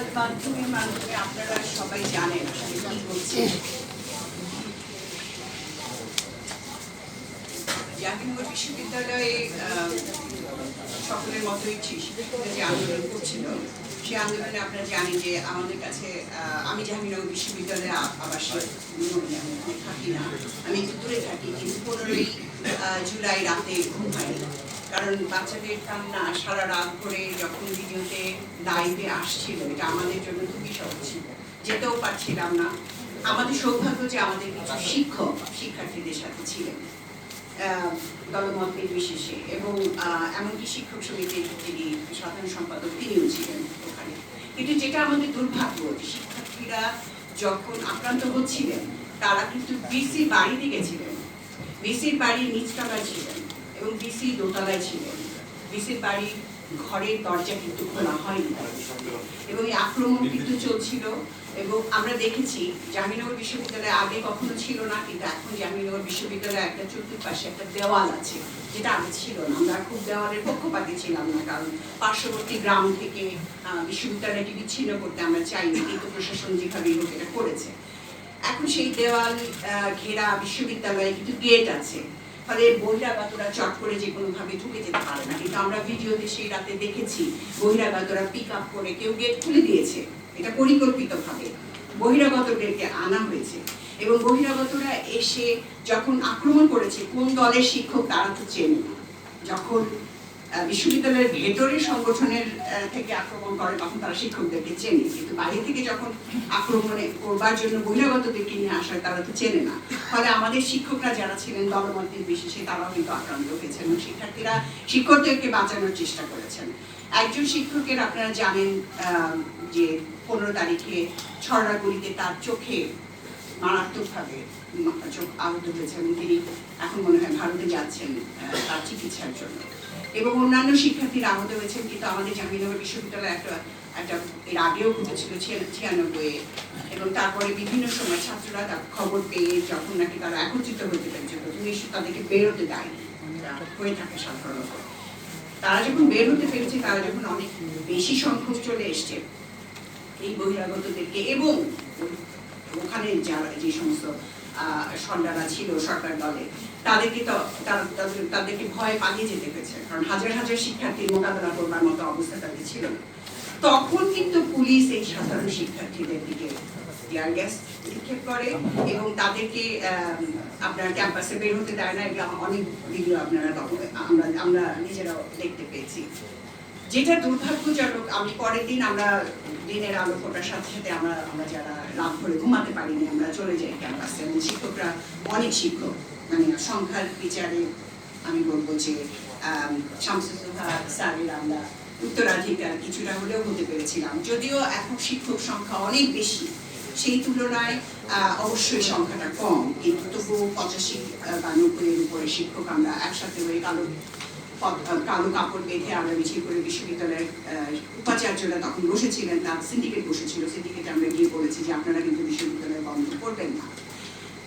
সংবাদ মাধ্যমের মাধ্যমে আপনারা সবাই জানেন জাহাঙ্গীরনগর বিশ্ববিদ্যালয়ে সকলের মতোই যে আন্দোলন করছিল সেই আন্দোলনে আপনারা জানেন যে আমাদের কাছে আমি জাহাঙ্গীরনগর বিশ্ববিদ্যালয়ে আবাসিক আমি থাকি না। আমি একটু দূরে থাকি, কিন্তু পনেরোই জুলাই রাতে ঘুম হয়নি কারণ বাচ্চাদের কান্না সারা রাত ধরে যখন ভিডিওতে লাইভে আসছিল, এটা আমাদের জন্য খুবই সহজ ছিল। যেতেও পারছিলাম না। আমাদের সৌভাগ্য যে আমাদের কিছু শিক্ষক, শিক্ষার্থীদের সাথে ছিলেন দলমত নির্বিশেষে এবং এমনকি শিক্ষক সমিতির যিনি সাধারণ সম্পাদক, তিনিও ছিলেন ওখানে। কিন্তু যেটা আমাদের দুর্ভাগ্য শিক্ষার্থীরা যখন আক্রান্ত হচ্ছিলেন, তারা কিন্তু বিসি বাড়িতে গেছিলেন। বিসির বাড়ির নিচতলায় ছিলেন। এবং বিসি দোতলায় ছিল। বিসির বাড়ির ঘরের দরজা কিন্তু খোলা হয়নি। এবং এই আক্রমণ কিন্তু চলছিল এবং আমরা দেখেছি জাহাঙ্গীরনগর বিশ্ববিদ্যালয় আগে কখনো ছিল না কিন্তু এখন জাহাঙ্গীরনগর বিশ্ববিদ্যালয়ে একটা চতুর্পাশে একটা দেওয়াল আছে যেটা আগে ছিল না। আমরা খুব দেওয়ালের পক্ষপাতি ছিলাম না কারণ পার্শ্ববর্তী গ্রাম থেকে আহ, বিশ্ববিদ্যালয়কে বিচ্ছিন্ন করতে আমরা চাইনি কিন্তু প্রশাসন যেভাবে এটা করেছে। এখন সেই দেওয়াল ঘেরা বিশ্ববিদ্যালয়ে কিন্তু গেট আছে। ফলে বহিরাগতরা চট করে যে কোনো ভাবে ঢুকে যেতে পারে না। কিন্তু আমরা ভিডিওতে সেই রাতে দেখেছি। বহিরাগতরা পিক আপ করে কেউ গেট খুলে দিয়েছে। এটা পরিকল্পিতভাবে। বহিরাগতদেরকে আনা হয়েছে। এবং বহিরাগতরা এসে যখন আক্রমণ করেছে, কোন দলের শিক্ষক তারা তো চেনে না। যখন বিশ্ববিদ্যালয়ের ভেতরের সংগঠনের থেকে আক্রমণ করে, তখন তারা শিক্ষকদেরকে চেনে। কিন্তু বাইরে থেকে যখন আক্রমণে করবার জন্য বহিরাগতদেরকে নিয়ে আসে তারা তো চেনে না। ফলে আমাদের শিক্ষকরা যারা ছিলেন দলমত নির্বিশেষে তারাও কিন্তু আক্রান্ত হয়েছেন এবং শিক্ষার্থীরা শিক্ষকদেরকে বাঁচানোর চেষ্টা করেছেন। একজন শিক্ষকের আপনারা জানেন যে পনেরো তারিখে ছড়াগুলিতে তার চোখে মারাত্মকভাবে চোখ আহত হয়েছে এবং তিনি এখন মনে হয় ভারতে যাচ্ছেন তার চিকিৎসার জন্য। এবং অন্যান্য শিক্ষার্থীরা আহত হয়েছেন, কিন্তু আমাদের জাহাঙ্গীরনগর বিশ্ববিদ্যালয়ে একটা একটা এর আগেও ঘটেছিল ছিয়ানব্বই এবং তারপরে বিভিন্ন সময় ছাত্ররা তার খবর পেয়ে যখন নাকি তারা একত্রিত হতে পেরেছে, প্রথমে তাদেরকে বেরোতে দেয়নি। হয়ে থাকে সাধারণত। তারা যখন বের হতে পেরেছে, তারা যখন অনেক বেশি সংখ্যক চলে এসছে, এই বহিরাগতদেরকে এবং ওখানে যারা যে সমস্ত আহ, ছিল সরকার দলে। তাদেরকে তাদের- তাদেরকে ভয়ে পালিয়ে যেতে হয়েছে কারণ হাজার হাজার শিক্ষার্থীর মোকাবেলা করবার মতো অবস্থা তাদের ছিল না। তখন কিন্তু পুলিশ এই সাধারণ শিক্ষার্থীদের দিকে টিয়ার গ্যাস নিক্ষেপ করে এবং তাদেরকে আপনার ক্যাম্পাসে বের হতে দেয় না। এটা অনেক ভিডিও আপনারা তখন আমরা আমরা নিজেরাও দেখতে পেয়েছি। যেটা দুর্ভাগ্যজনক আমি পরের দিন আমরা দিনের আলো ফোটার সাথে সাথে আমরা আমরা যারা রাত ভরে ঘুমাতে পারিনি আমরা চলে যাই ক্যাম্পাসে। এবং শিক্ষকরা অনেক শিক্ষক মানে সংখ্যার বিচারে আমি বলব যে আম, শামসুজ্জোহা স্যারের আমরা উত্তরাধিকার কিছুটা হলেও হতে পেরেছিলাম। যদিও এখন শিক্ষক সংখ্যা অনেক বেশি সেই তুলনায় অবশ্যই সংখ্যাটা কম। কিন্তু তবুও পঁচাশি বা নব্বইয়ের উপরে শিক্ষক আমরা একসাথে হয়ে কালো কালো কাপড় বেঁধে আমরা মিছিল করে বিশ্ববিদ্যালয়ের উপাচার্যরা তখন বসেছিলেন, তার সিন্ডিকেট বসেছিল সিন্ডিকেটে আমরা গিয়ে বলেছি যে আপনারা কিন্তু বিশ্ববিদ্যালয় বন্ধ করবেন না।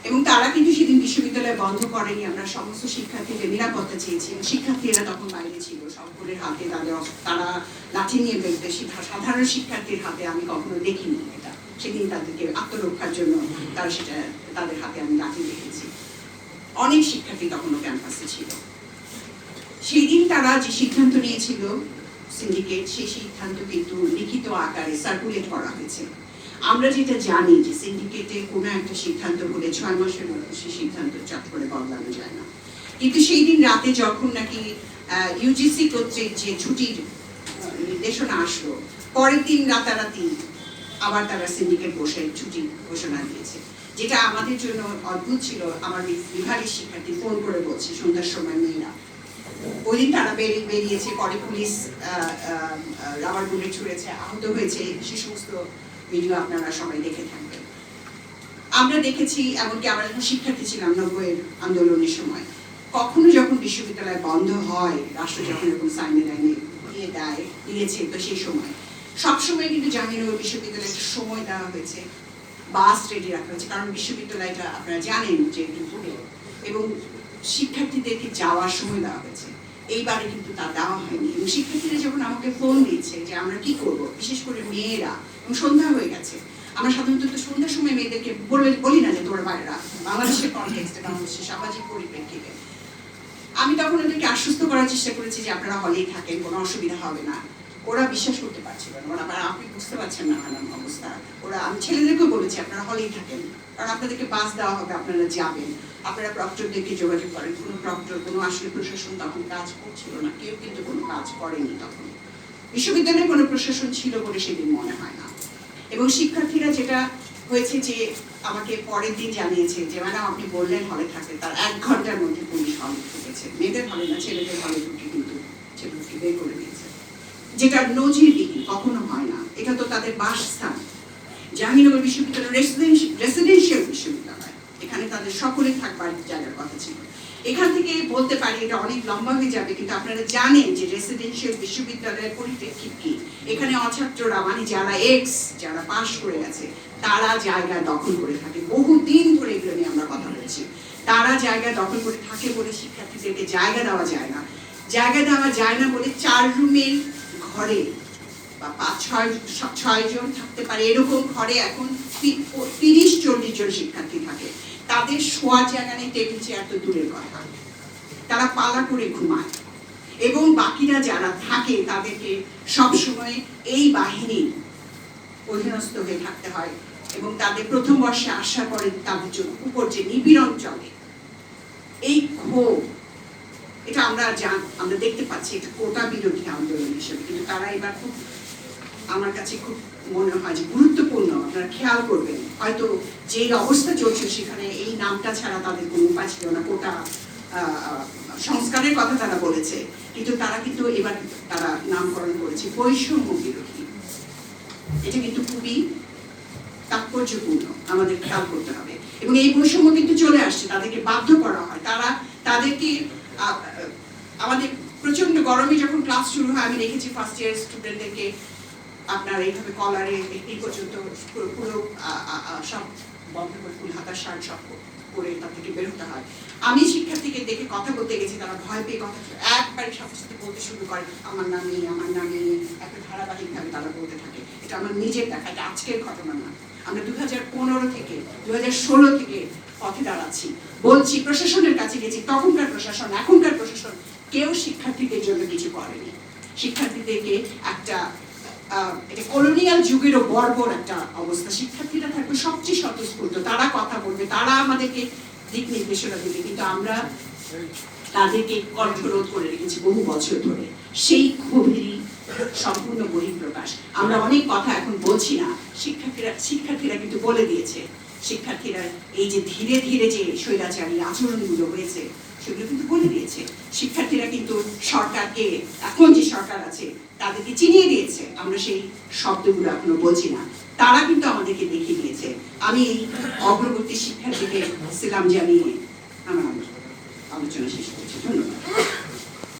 এবং তারা কিন্তু সেদিন বিশ্ববিদ্যালয় বন্ধ করেনি, আমরা সমস্ত শিক্ষার্থীদের নিরাপত্তা চেয়েছি শিক্ষার্থীরা তখন বাইরে ছিল, সকলের হাতে তাদের তারা লাঠি নিয়ে বেরোতে সাধারণ শিক্ষার্থীর হাতে আমি কখনো দেখিনি এটা। সেদিন তাদেরকে আত্মরক্ষার জন্য তারা সেটা, তাদের হাতে আমি লাঠি দেখেছি অনেক শিক্ষার্থী তখনও ক্যাম্পাসে ছিল। সেই দিন তারা যে সিদ্ধান্ত নিয়েছিল সিন্ডিকেট সেই সিদ্ধান্ত কিন্তু লিখিত আকারে সার্কুলেট করা হয়েছে। আমরা যেটা জানি যে সিন্ডিকেটে কোনো একটা সিদ্ধান্ত হলে ছয় মাসের মধ্যে সেই সিদ্ধান্ত চট করে বদলানো যায় না। কিন্তু সেই দিন রাতে যখন নাকি ইউজিসি কর্তৃক যে ছুটির নির্দেশনা আসলো, পরের দিন রাতারাতি আবার তারা সিন্ডিকেট বসে ছুটি ঘোষণা দিয়েছে। যেটা আমাদের জন্য অদ্ভুত ছিল, আমার বিভাগের শিক্ষার্থী ফোন করে বলছে, সন্ধ্যার সময় মেয়েরা। ওই দিন তারা বেরিয়ে বেরিয়েছে, পরে পুলিশ রাবার বুলেট ছুঁড়েছে, আহত হয়েছে, সে সমস্ত ভিডিও আপনারা সবাই দেখে থাকবেন। আমরা দেখেছি, এমনকি আমরা যখন শিক্ষার্থী ছিলাম নব্বইয়ের আন্দোলনের সময়, কখনো যখন বিশ্ববিদ্যালয় বন্ধ হয়, রাষ্ট্র যখন এরকম সাইনে লাইনে দিয়ে দেয়, দিয়েছে, তো সেই সময়। সবসময় কিন্তু জাহাঙ্গীরনগর বিশ্ববিদ্যালয়ে একটা সময় দেওয়া হয়েছে, বাস রেডি রাখা হয়েছে, কারণ বিশ্ববিদ্যালয়টা আপনারা জানেন যে দুপুরে এবং শিক্ষার্থীদেরকে যাওয়ার সময় দেওয়া হয়েছে এইবারে কিন্তু তা দেওয়া হয়নি। এবং শিক্ষার্থীরা যখন আমাকে ফোন দিচ্ছে যে আমরা কি করব, বিশেষ করে মেয়েরা, এবং সন্ধ্যা হয়ে গেছে, আমরা সাধারণত তো সন্ধ্যার সময় মেয়েদেরকে বলে, বলি না যে তোরা বাইরা বাংলাদেশের কনটেক্সটে বাংলাদেশের সামাজিক পরিপ্রেক্ষিতে। আমি তখন ওদেরকে আশ্বস্ত করার চেষ্টা করেছি যে আপনারা হলেই থাকেন, কোনো অসুবিধা হবে না। ওরা বিশ্বাস করতে পারছিল না। ওরা আপনি বুঝতে পারছেন না আমার অবস্থা। ওরা, আমি ছেলেদেরকেও বলেছি, আপনারা হলেই থাকেন। কারণ আপনাদেরকে বাস দেওয়া হবে, আপনারা যাবেন। আপনারা প্রক্টরদেরকে যোগাযোগ করেন। কোনো প্রক্টর কোনো আসলে প্রশাসন তখন কাজ করছিল না। কেউ কিন্তু কোনো কাজ করেনি তখন। বিশ্ববিদ্যালয়ে কোনো প্রশাসন ছিল বলে সেদিন মনে হয় না। এবং শিক্ষার্থীরা যেটা হয়েছে যে, আমাকে পরের দিন জানিয়েছে যে, ম্যাডাম, আপনি বললেন হলে থাকতে তার এক ঘণ্টার মধ্যে পুলিশ হলে ঢুকেছে। মেয়েদের হলে না, ছেলেদের হলে ঢুকে কিন্তু ছেলেদেরকে বের করে দিয়েছে। যেটা নজিরবিহীন কখনো হয় না। এটা তো তাদের বাসস্থান। জাহাঙ্গীরনগর বিশ্ববিদ্যালয় রেসিডেন্সিয়াল এখানে তাদের সকলে থাকবার জায়গার কথা ছিল। এখান থেকে বলতে পারি, এটা অনেক লম্বা হয়ে যাবে, কিন্তু আপনারা জানেন যে রেসিডেন্সিয়াল বিশ্ববিদ্যালয়ের পরিপ্রেক্ষিত কি? এখানে অছাত্ররা মানে যারা এক্স যারা পাশ করে গেছে, তারা জায়গা দখল করে থাকে। বহুদিন ধরে এগুলো নিয়ে আমরা কথা বলছি। তারা জায়গা দখল করে থাকে বলে শিক্ষার্থীদেরকে জায়গা দেওয়া যায় না। জায়গা দেওয়া যায় না বলে চার রুমের ঘরে বা পাঁচ, ছয়, ছয়জন থাকতে পারে। এরকম ঘরে এখন তিরিশ চল্লিশ জন শিক্ষার্থী থাকে। তাদের শোয়ার জায়গা নেই টেবিল চেয়ার তো দূরের কথা। তারা পালা করে ঘুমায়। এবং বাকিরা যারা থাকে, তাদেরকে সবসময় এই বাহিনী অধীনস্থ হয়ে থাকতে হয় এবং তাদের প্রথম বর্ষে আসার পরে তাদের জন্য উপর যে নিপীড়ন চলে এই ক্ষোভ, এটা আমরা জান, আমরা দেখতে পাচ্ছি, এটা কোটা বিরোধী আন্দোলন হিসেবে। কিন্তু তারা এবার খুব, আমার কাছে খুব মনে হয় যে গুরুত্বপূর্ণ, আপনারা খেয়াল করবেন। হয়তো যে অবস্থা চলছে সেখানে এই নামটা ছাড়া তাদের কোনো উপায় ছিল না, কোটা সংস্কারের কথা তারা বলেছে। কিন্তু তারা কিন্তু এবার তারা নামকরণ করেছে বৈষম্য বিরোধী। এটা কিন্তু খুবই তাৎপর্যপূর্ণ, আমাদের খেয়াল করতে হবে। এবং এই বৈষম্য কিন্তু চলে আসছে, তাদেরকে বাধ্য করা হয়। তারা তাদেরকে আমাদের প্রচণ্ড গরমে যখন ক্লাস শুরু হয়, আমি দেখেছি ফার্স্ট ইয়ার স্টুডেন্টদেরকে আপনার এইভাবে কলারে এই পর্যন্ত পুরো সব বন্ধ করে ফুল হাতার শার্ট সব করে তার থেকে বের হতে হয়। আমি শিক্ষার্থীকে দেখে কথা বলতে গেছি, তারা ভয় পেয়ে কথা একবারে সাথে সাথে বলতে শুরু করে, আমার নাম আমার নাম। একটা ধারাবাহিকভাবে তারা বলতে থাকে। এটা আমার নিজের দেখা, এটা আজকের ঘটনা না। আমরা দু হাজার পনেরো থেকে দু হাজার ষোলো থেকে পথে দাঁড়াচ্ছি। বলছি, প্রশাসনের কাছে গেছি, তখনকার প্রশাসন, এখনকার প্রশাসন কেউ শিক্ষার্থীদের জন্য কিছু করেনি। শিক্ষার্থীদেরকে একটা এটা কলোনিয়াল যুগেরও বর্বর একটা অবস্থা। শিক্ষার্থীরা থাকবে সবচেয়ে স্বতঃস্ফূর্ত। তারা কথা বলবে, তারা আমাদেরকে দিক নির্দেশনা দেবে। কিন্তু আমরা তাদেরকে কণ্ঠরোধ করে রেখেছি বহু বছর ধরে। সেই ক্ষোভেরই সম্পূর্ণ বহিঃপ্রকাশ। আমরা অনেক কথা এখন বলছি না। শিক্ষার্থীরা শিক্ষার্থীরা কিন্তু বলে দিয়েছে। শিক্ষার্থীরা এই যে ধীরে ধীরে যে স্বৈরাচারী আচরণগুলো হয়েছে, সেগুলো কিন্তু বলে দিয়েছে। শিক্ষার্থীরা কিন্তু সরকারকে, এখন যে সরকার আছে তাদেরকে চিনিয়ে দিয়েছে। আমরা সেই শব্দগুলো এখনও বলছি না। তারা কিন্তু আমাদেরকে দেখিয়ে দিয়েছে। আমি এই অগ্রবর্তী দিকে ছিলাম জানিয়ে আমার আলোচনা শেষ